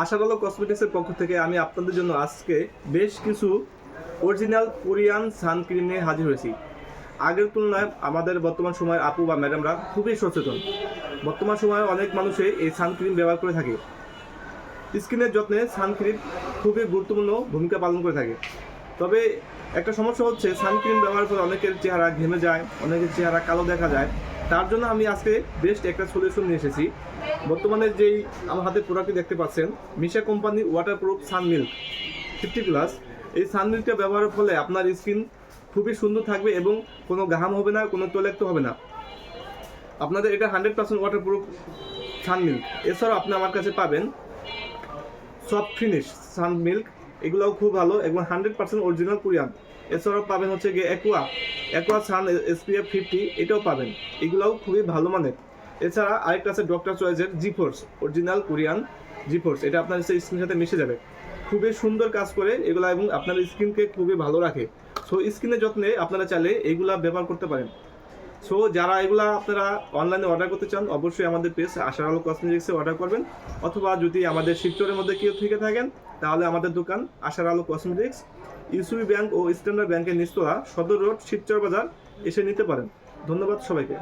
আশাবালো কসমেটিক্সের পক্ষ থেকে আমি আপনাদের জন্য আজকে বেশ কিছু অরিজিনাল কোরিয়ান সানক্রিম নিয়ে হাজির হয়েছি। আগের তুলনায় আমাদের বর্তমান সময়ের আপু বা ম্যাডামরা খুবই সচেতন। বর্তমান সময়ে অনেক মানুষই এই সানক্রিম ব্যবহার করে থাকে। স্কিনের যত্নে সানক্রিম খুবই গুরুত্বপূর্ণ ভূমিকা পালন করে থাকে। তবে একটা সমস্যা হচ্ছে সানক্রিম ব্যবহার করে অনেকের চেহারা ঘেমে যায়, অনেকের চেহারা কালো দেখা যায়। তার জন্য আমি আজকে বেস্ট একটা সলিউশন নিয়ে এসেছি। বর্তমানে যেই আমার হাতে প্রোডাক্টটি দেখতে পাচ্ছেন, মিশা কোম্পানির waterproof sun milk fifty plus এই সান মিল্কটা ব্যবহারের ফলে আপনার স্কিন খুবই সুন্দর থাকবে এবং কোনো ঘাম হবে না, কোনো তৈলাক্ত হবে না। আপনাদের এটা hundred percent waterproof sun milk এছাড়াও আপনি আমার কাছে পাবেন সফট ফিনিশ সান মিল্ক এগুলোও খুব ভালো এবং হান্ড্রেড পার্সেন্ট অরিজিনাল কোরিয়ান এছাড়াও পাবেন হচ্ছে গিয়ে Aqua Aqua Sun SPF fifty এটাও পাবেন। এগুলোও খুবই ভালো মানের। এছাড়া আরেকটা আছে doctor চয়েসের G force original Korean G force এটা আপনার স্কিনের সাথে মিশে যাবে। খুবই সুন্দর কাজ করে এগুলা এবং আপনার স্কিনকে খুবই ভালো রাখে। সো স্কিনের যত্নে আপনারা চাইলে এগুলা ব্যবহার করতে পারেন। সো যারা এগুলা আপনারা অনলাইনে অর্ডার করতে চান, অবশ্যই আমাদের পেজ আশার আলো কসমেটিক্সে অর্ডার করবেন। অথবা যদি আমাদের শিবচরের মধ্যে কেউ থেকে থাকেন তাহলে আমাদের দোকান Ashar Alo cosmetics UCB bank ও স্ট্যান্ডার্ড ব্যাংকের নিচতলা, সদর রোড, শিবচর বাজার, এসে নিতে পারেন। ধন্যবাদ সবাইকে।